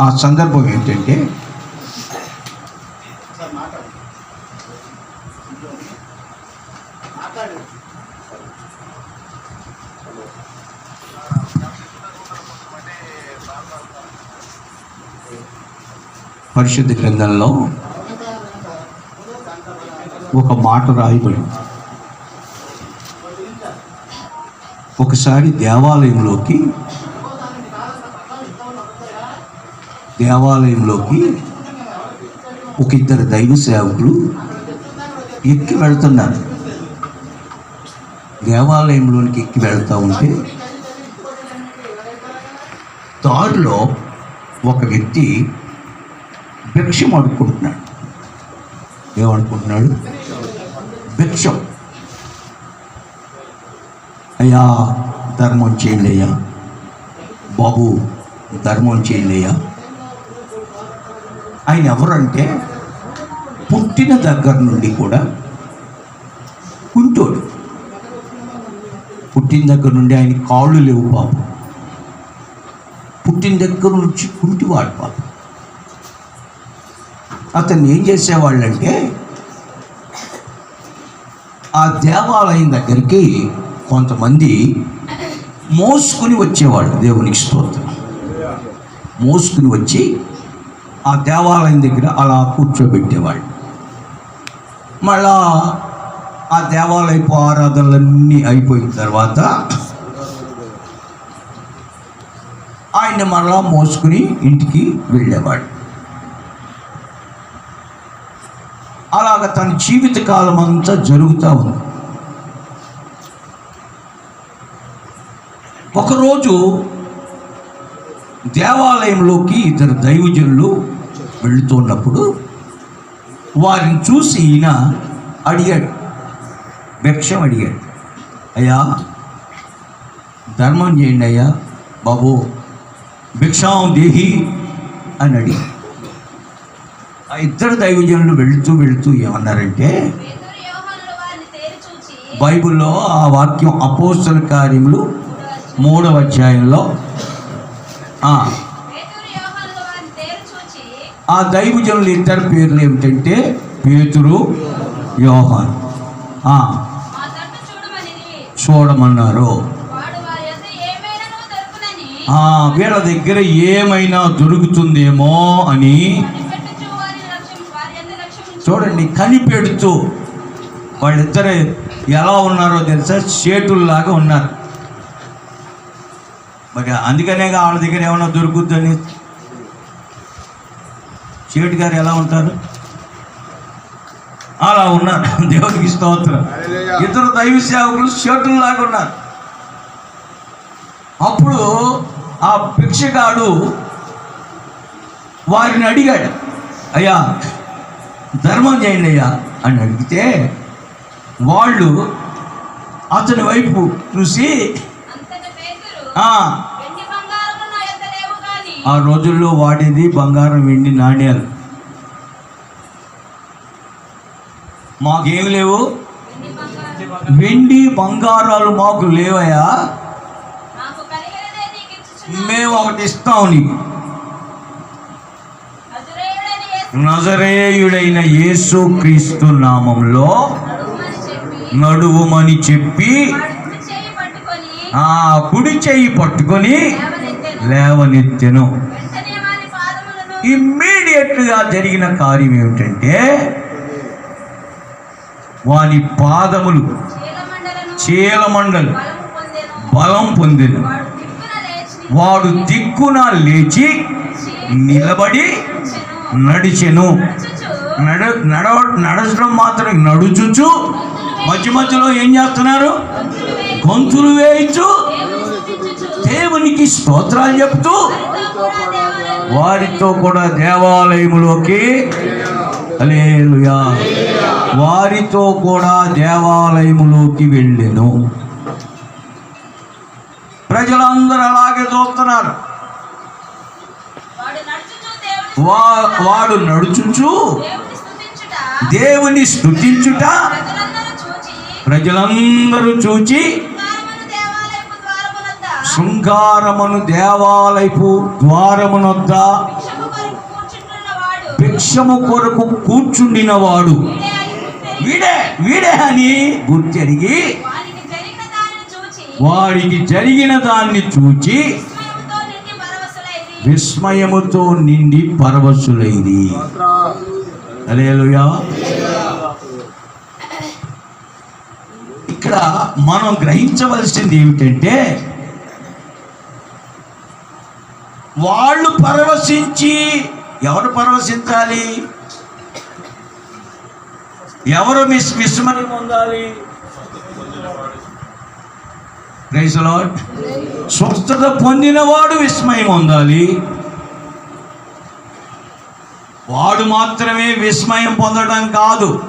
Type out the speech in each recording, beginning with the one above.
ఆ సందర్భం ఏంటంటే పరిశుద్ధ గ్రంథంలో ఒక మాట రాయబడి ఒకసారి దేవాలయంలోకి దేవాలయంలోకి ఒక ఇద్దరు దైవ సేవకులు ఎక్కి వెళ్తున్నారు. దేవాలయంలోనికి ఎక్కి వెళ్తూ ఉంటే దారిలో ఒక వ్యక్తి భిక్షం అడుక్కుంటున్నాడు. ఏమనుకుంటున్నాడు? భిక్షం. అయ్యా ధర్మం చేయండి అయ్యా. బాబు ధర్మం చేయండి అయ్యా. ఆయన ఎవరంటే పుట్టిన దగ్గర నుండి కూడా కుంటోడు పుట్టిన దగ్గర నుండి ఆయన కాళ్ళు లేవు బాబు. పుట్టిన దగ్గర నుంచి కుంటివాడు బాబు. అతను ఏం చేసేవాళ్ళంటే ఆ దేవాలయం దగ్గరికి కొంతమంది మోసుకుని వచ్చేవాళ్ళు దేవునికి స్తోత్రం. మోసుకుని వచ్చి ఆ దేవాలయం దగ్గర అలా కూర్చోబెట్టేవాళ్ళు. మళ్ళా ఆ దేవాలయపు ఆరాధనలన్నీ అయిపోయిన తర్వాత ఆయన మరలా మోసుకుని ఇంటికి వెళ్ళేవాడు అలాగ తన జీవితకాలం అంతా జరుగుతూ ఉంది. ఒకరోజు దేవాలయంలోకి ఇద్దరు దైవజనులు వెళుతున్నప్పుడు వారిని చూసి ఈయన అడిగాడు భిక్షం అడిగాడు. అయ్యా ధర్మం చేయండి అయ్యా బాబు భిక్షాం దేహి అని అడిగాడు. ఆ ఇద్దరు దైవజనులు వెళుతూ వెళుతూ ఏమన్నారంటే బైబిల్లో ఆ వాక్యం అపోస్తల కార్యములు మూడవ అధ్యాయంలో ఆ, దైవజనులు ఇద్దరు పేర్లు ఏమిటంటే పేతురు యోహాన్. చూడమన్నారు. వీళ్ళ దగ్గర ఏమైనా దొరుకుతుందేమో అని చూడండి కనిపెడుతూ వాళ్ళిద్దరు ఎలా ఉన్నారో తెలుసా? షేటుల్లాగా ఉన్నారు. మరి అందుకనే వాళ్ళ దగ్గర ఏమైనా దొరుకుద్దని. షేటు గారు ఎలా ఉంటారు? అలా ఉన్నారు. దేవుడికి స్తోత్రం. ఇద్దరు దైవ సేవకులు షేటుల్లాగా ఉన్నారు. అప్పుడు ఆ భిక్షగాడు వారిని అడిగాడు అయ్యా ధర్మం చేయండి అయ్యా. అని అడిగితే వాళ్ళు అతని వైపు చూసి ఆ రోజుల్లో వాడేది బంగారం వెండి నాణ్యాలు. మాకేమి లేవు? వెండి బంగారాలు మాకు లేవయా మేము ఒకటి ఇస్తాం నీకు. నజరేయుడైన యేసు క్రీస్తు నామంలో నడువుమని చెప్పి ఆ కుడి చెయ్యి పట్టుకొని లేవనెత్తెను. ఇమ్మీడియట్గా జరిగిన కార్యం ఏమిటంటే వాని పాదములు చీలమండలు బలం పొందిన. వాడు దిక్కున లేచి నిలబడి నడిచెను. నడ నడ నడచడం మాత్రం నడుచుచు. మధ్య మధ్యలో ఏం చేస్తున్నారు? గొంతులు వేయి. గొంతులు వేయించు. దేవునికి స్తోత్రాలు చెప్తూ వారితో కూడా దేవాలయములోకి హల్లెలూయా వారితో కూడా దేవాలయములోకి వెళ్ళెను. ప్రజలందరూ అలాగే చూస్తున్నారు. వాడు నడుచుచు దేవుని వా వాడు నడుచుచు దేవుని స్తుతించుట ప్రజలందరూ చూచి శృంగారమును దేవాలయపు ద్వారమునొద్ద భిక్షము కొరకు కూర్చుండినవాడు. వీడే వీడే వీడే అని గుర్తెరిగి వాడికి జరిగిన దాన్ని చూచి విస్మయముతో నిండి పరవశులైది హల్లెలూయా. ఇక్కడ మనం గ్రహించవలసింది ఏమిటంటే వాళ్ళు పరవశించి ఎవరు పరవశించాలి? ఎవరు మిస్ విస్మయం పొందాలి? స్వస్థత పొందినవాడు విస్మయం పొందాలి. వాడు మాత్రమే విస్మయం పొందడం కాదు.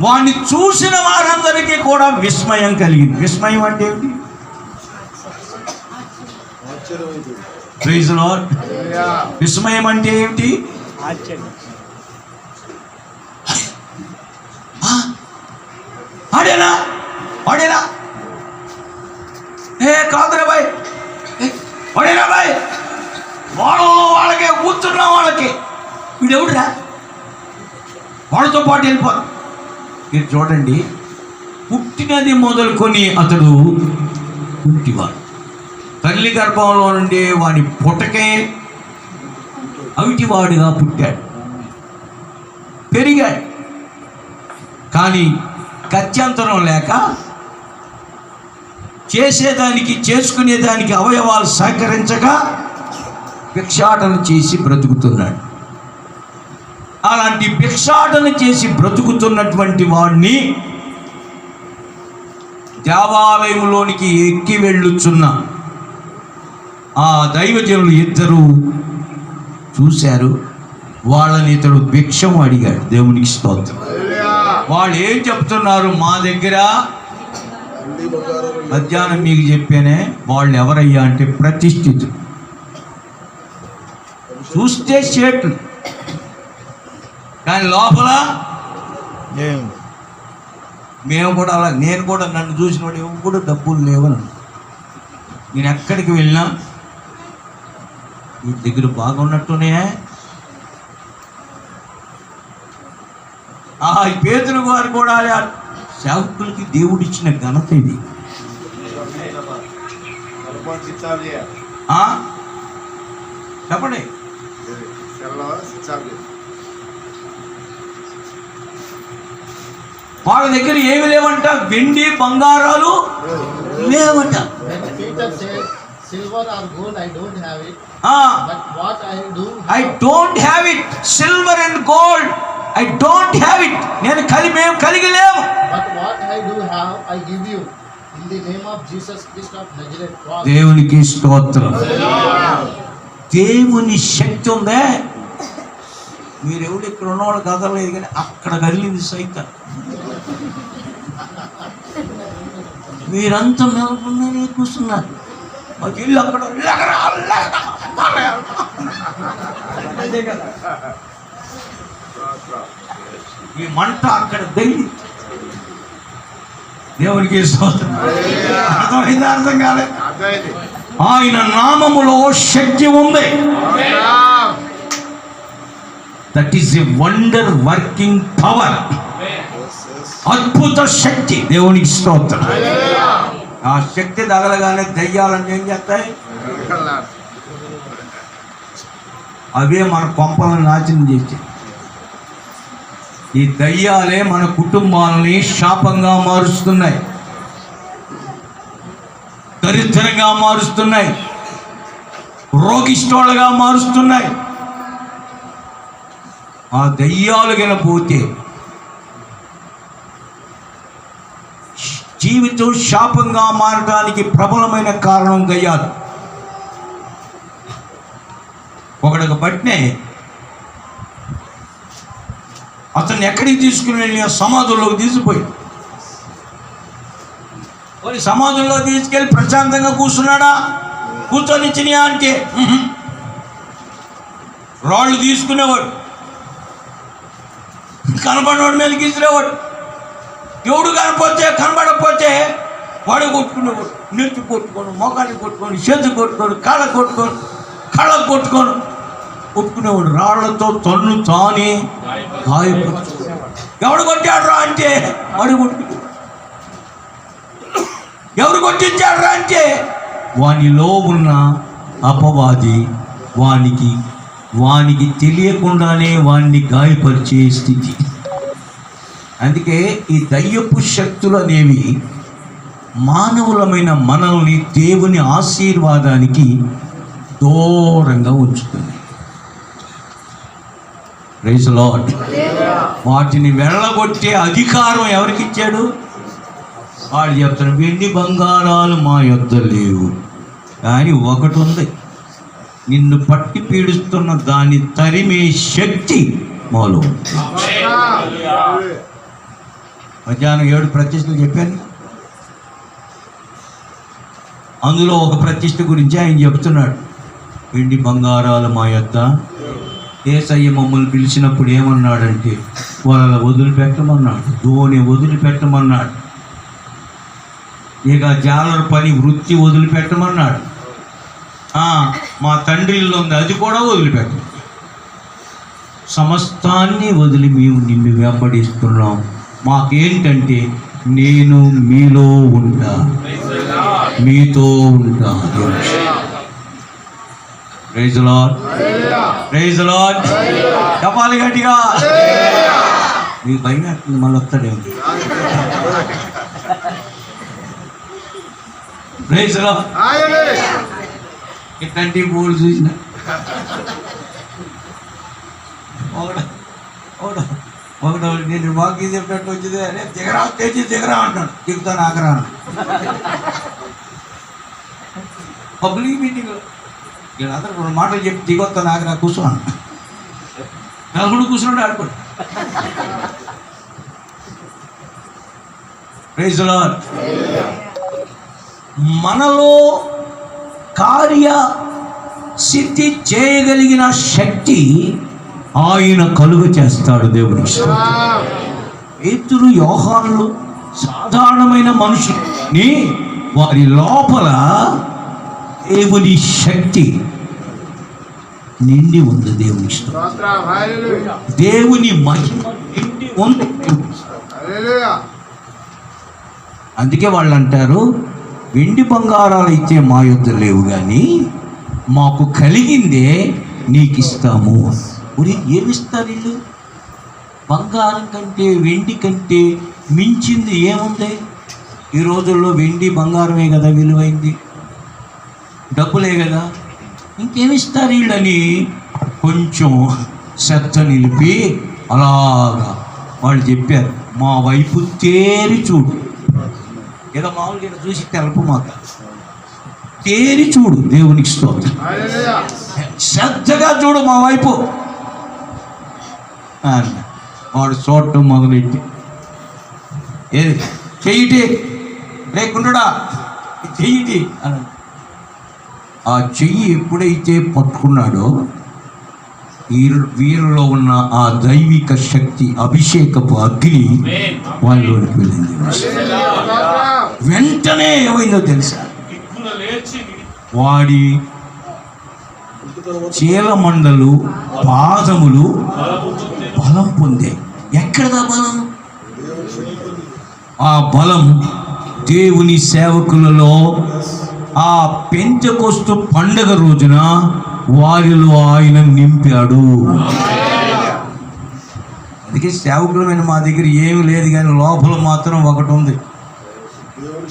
వాడిని చూసిన వారందరికీ కూడా విస్మయం కలిగింది. విస్మయం అంటే ఏమిటి? ప్రైజ్ లార్డ్ విస్మయం అంటే ఏమిటి? ఆడేనా? ఆడేనా? ఏ కాదురా బాయ్. వాడేనా బాయ్? వాళ్ళు వాళ్ళకి కూర్చున్న వాళ్ళకి. వీడెవడురా? వాళ్ళతో పాటు వెళ్ళిపోదు మీరు చూడండి. పుట్టినది మొదలుకొని అతడు పుట్టివాడు. తల్లి గర్భంలో నుండి వాడి పుట్టకే అవిటివాడిగా పుట్టాడు. పెరిగాడు. కానీ గత్యంతరం లేక చేసేదానికి చేసుకునేదానికి అవయవాలు సహకరించగా భిక్షాటన చేసి బ్రతుకుతున్నాడు. అలాంటి భిక్షాటన చేసి బ్రతుకుతున్నటువంటి వాడిని దేవాలయంలోనికి ఎక్కి వెళ్ళుచున్న ఆ దైవజనులు ఇద్దరు చూశారు. వాళ్ళని ఇతడు భిక్షం అడిగాడు. దేవునికి స్తోత్రం. వాళ్ళు ఏం చెప్తున్నారు? మా దగ్గర మధ్యాహ్నం మీకు చెప్పానే వాళ్ళు ఎవరయ్యా అంటే ప్రతిష్ఠితులు చూస్తే షేట్లు కానీ లోపల మేము కూడా అలా నేను కూడా నన్ను చూసిన వాడు ఎవరు కూడా డబ్బులు లేవని. నేను ఎక్కడికి వెళ్ళినా ఈ దగ్గర బాగున్నట్టునే. ఆ ఈ పేతులు గారు కూడా సేవకులకి దేవుడిచ్చిన ఘనత ఇది. చెప్పండి. వాళ్ళ దగ్గర ఏమి లేవంట? వెండి బంగారాలు లేవంట. Silver or gold I don't have it, ఆ but what I do I have, don't have it silver and gold I don't have it నేను కలిగి మేము కలిగి లేవు but what I do have, I give you. In the name of Jesus Christ of Nazareth. దేవునికి స్తోత్రం. దేవుని శక్తి ఉందే. మీరెవడు ఇక్కడ ఉన్నవాళ్ళు కదలలేదు కానీ అక్కడ కదిలింది సైతం మీరంతా మెలకున్నారే కూర్చున్నారు. ఇల్లు అక్కడ కదా. ఈ మంట అక్కడ దగి దేవునికి స్తోత్రం. అర్థమైందా? అర్థం కాలేదు ఆయన నామములో శక్తి ఉంది. That is a wonder working power అద్భుత శక్తి. దేవునికి స్తోత్రం. ఆ శక్తి తగలగానే దయ్యాలని ఏం చేస్తాయి? అవే మన కొంపలను నాశనం చేసి ఈ దయ్యాలే మన కుటుంబాలని శాపంగా మారుస్తున్నాయి. దరిద్రంగా మారుస్తున్నాయి. రోగిష్టోళ్ళగా మారుస్తున్నాయి. ఆ దయ్యాలు పోతే జీవితం శాపంగా మారడానికి ప్రబలమైన కారణం దయ్యాలు ఒకడికి బట్టినే అతన్ని ఎక్కడికి తీసుకుని వెళ్ళి సమాధుల్లోకి తీసుకుపోయి మరి సమాధుల్లో తీసుకెళ్ళి ప్రశాంతంగా కూర్చున్నాడా? కూర్చొనిచ్చినాయా అంటే? రాళ్ళు తీసుకునేవాడు. కనపడినోడి మీద తీసుకునేవాడు ఎవడు కనపడితే కనబడకపోతే వాడు కొట్టుకునేవాడు నెత్తి కొట్టుకొని మొగాన్ని కొట్టుకొని చేతి కొట్టుకొని కాళ్ళ కొట్టుకొని కళ్ళ కొట్టుకొని కొట్టుకునేవాడు రాళ్ళతో తన్ను తానే గాయపరుచుకునేవాడు. ఎవడు కొట్టాడు అంటే వాడు కొట్టుకునేవాడు ఎవరు కొట్టించాడు అంటే వానిలో ఉన్న అపవాది వానికి వానికి తెలియకుండానే వాణ్ణి గాయపరిచే స్థితి. అందుకే ఈ దయ్యపు శక్తులు అనేవి మానవులమైన మనల్ని దేవుని ఆశీర్వాదానికి దూరంగా ఉంచుతుంది రైస్ లాడ్ వాటిని వెళ్ళగొట్టే అధికారం ఎవరికి ఇచ్చాడు? వాడు చెప్తాడు వెండి బంగారాలు మా యొద్ద లేవు. కానీ ఒకటి ఉంది. నిన్ను పట్టి పీడిస్తున్న దాన్ని తరిమే శక్తి మాలో ఉంది. మధ్యాహ్నం ఏడు ప్రతిష్టలు చెప్పాను అందులో ఒక ప్రతిష్ట గురించి ఆయన చెప్తున్నాడు. వెండి బంగారాలు మా యొక్క ఏసయ్య మమ్మల్ని పిలిచినప్పుడు ఏమన్నాడంటే వాళ్ళ వదిలిపెట్టమన్నాడు ధోని వదిలిపెట్టమన్నాడు. ఇక జాలర పని వృత్తి వదిలిపెట్టమన్నాడు. మా తండ్రిలో ఉంది అది కూడా వదిలిపెట్ట. సమస్తాన్ని వదిలి మేము నిన్ను వెంబడిస్తున్నాం. మాకేంటంటే నేను మీలో ఉంటా. మీతో ఉంటా. ప్రైజ్ లాడ్ ప్రైజ్ లాడ్ చెప్పాలి గట్టిగా. మీకు భయం వేస్తుంది మళ్ళీ వస్తాడే ప్రైజ్ లాడ్ ఇట్లాంటి బోర్డు చూసిన. ఒకడు ఒకడు నేను మాకు చెప్పినట్టు వచ్చింది? అరే దిగరా తెచ్చి దిగరా అంటాడు దిగుతాను ఆగరా పబ్లిక్ మీటింగ్. వీళ్ళందరూ రెండు మాటలు చెప్పి దిగొస్తాను ఆగరా కూర్చున్నాను. నలుగుడు కూర్చున్నాడు ఆడుకోండి. ప్రైజ్ మనలో కార్య సిద్ధి చేయగలిగిన శక్తి ఆయన కలుగ చేస్తాడు దేవుడు. పేతురు యోహానులు సాధారణమైన మనుషుని వారి లోపల దేవుని శక్తి నిండి ఉంది దేవుని ఇష్టం. దేవుని మహిమ నిండి ఉంది అందుకే వాళ్ళు అంటారు వెండి బంగారాలు అయితే మా యుద్ధం లేవు కానీ మాకు కలిగిందే నీకు ఇస్తాము ఉరి ఏమిస్తారు వీళ్ళు? బంగారం కంటే వెండి కంటే మించింది ఏముంది? ఈ రోజుల్లో వెండి బంగారమే కదా విలువైంది. డబ్బులే కదా. ఇంకేమిస్తారు వీళ్ళని? కొంచెం శ్రద్ధ నిలిపి అలాగా వాళ్ళు చెప్పారు. మా వైపు తేరి చూడు. ఏదో మామూలుగా చూసి తెలపు మాక తేరి చూడు దేవునికి స్తోత్రం. శ్రద్ధగా చూడు మా వైపు. వాడు చూడటం మొదలెట్టి. ఏది చెయ్యిటి లేకుండా చెయ్యిటి అన్నాడు ఆ చెయ్యి ఎప్పుడైతే పట్టుకున్నాడో వీరు వీరిలో ఉన్న ఆ దైవిక శక్తి అభిషేకపు అగ్ని వాళ్ళలోనికి వెళ్ళింది. వెంటనే ఏమైందో తెలుసా? వాడి చీలమండలు పాదములు బలం పొందే. ఎక్కడదా బలం? ఆ బలం దేవుని సేవకులలో ఆ పెంచకొస్తు పండగ రోజున వారిలో ఆయన నింపాడు. అందుకే సేవకులమైన మా దగ్గర ఏమీ లేదు కానీ లోపల మాత్రం ఒకటి ఉంది.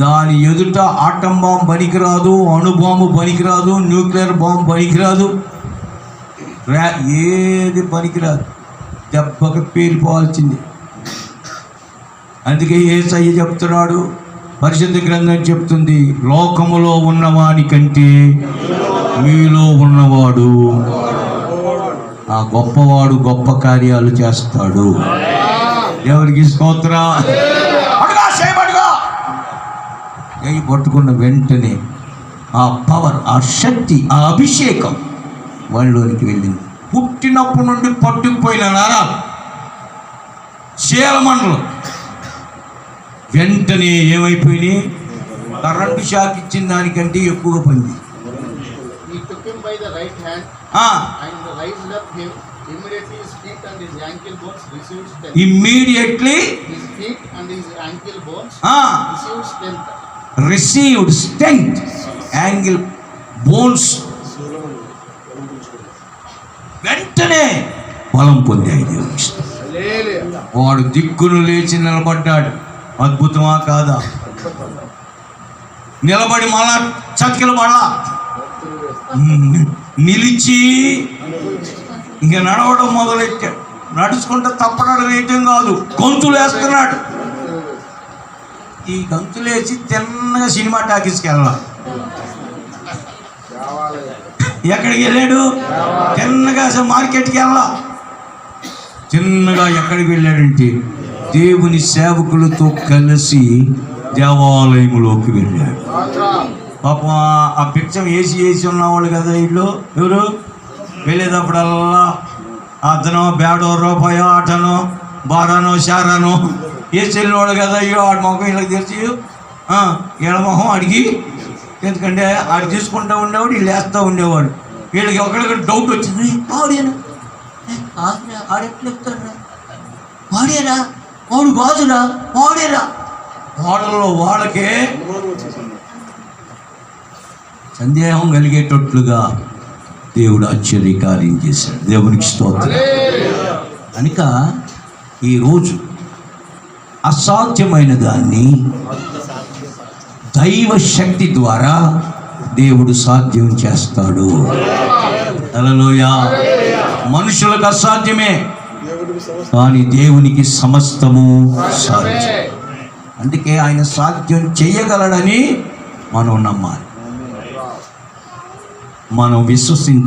దాని ఎదుట ఆటం బాంబు పనికిరాదు అణుబాంబు పనికిరాదు న్యూక్లియర్ బాంబు పనికిరాదు. రా ఏది పనికిరాదు. దెబ్బకి పేలిపోవాల్సింది. అందుకే ఏసయ్య చెప్తున్నాడు పరిశుద్ధ గ్రంథం చెప్తుంది లోకములో ఉన్నవాని కంటే మీలో ఉన్నవాడు ఆ గొప్పవాడు గొప్ప కార్యాలు చేస్తాడు. ఎవరికి స్తోత్ర. చేయి పట్టుకున్న వెంటనే ఆ పవర్ ఆ శక్తి ఆ అభిషేకం వాళ్ళలోనికి వెళ్ళింది. పుట్టినప్పటి నుండి పట్టుకుపోయిన నరాలు చీలమండలు వెంటనే ఏమైపోయినాయి? కరెంటు షాక్ ఇచ్చిన దానికంటే ఎక్కువగా strength. Immediately received strength ankle bones వెంటనే బలం పొందాయి వాడు దిక్కును లేచి నిలబడ్డాడు. అద్భుతమా కాదా? నిలబడి మళ్ళా చక్కెలు మళ్ళా. నిలిచి ఇంక నడవడం మొదలెట్టాడు. నడుచుకుంటే తప్పడం వేయటం కాదు. గొంతులు వేస్తున్నాడు ఈ గంతులేసి తిన్నగా సినిమా టాకీస్కి వెళ్ళాలి ఎక్కడికి వెళ్ళాడు? తిన్నగా అసలు మార్కెట్కి వెళ్ళాం చిన్నగా ఎక్కడికి వెళ్ళాడంటే దేవుని సేవకులతో కలిసి దేవాలయంలోకి వెళ్ళాడు. పాపం ఆ- పిచ్చం వేసి వేసి ఉన్నవాళ్ళు కదా వీళ్ళు. ఎవరు? వెళ్ళేటప్పుడల్లా అతను బేడో రూపాయో ఆటనో బారానో షారానో వేసి వెళ్ళినవాడు కదా అయ్యో ఆడి మొహం వీళ్ళకి తెలిసి వీళ్ళ మొహం అడిగి ఎందుకంటే ఆడు తీసుకుంటూ ఉండేవాడు వీళ్ళు వేస్తూ ఉండేవాడు. వీళ్ళకి ఒకరికి డౌట్ వచ్చింది ఆడేనా ఆడెట్లా వాడేరా వాడు బాజురా వాడేరా వాళ్ళలో వాళ్ళకే సందేహం కలిగేటట్లుగా దేవుడు ఆశ్చర్యకార్యం చేశాడు. దేవునికి స్తోత్రం. కనుక ఈరోజు అసాధ్యమైన దాన్ని దైవ శక్తి ద్వారా దేవుడు సాధ్యం చేస్తాడు. హల్లెలూయా. మనుషులకు అసాధ్యమే కానీ దేవునికి సమస్తము సాధ్యం. అందుకే ఆయన సాధ్యం చేయగలడని మనం నమ్మాలి. మనం విశ్వసించ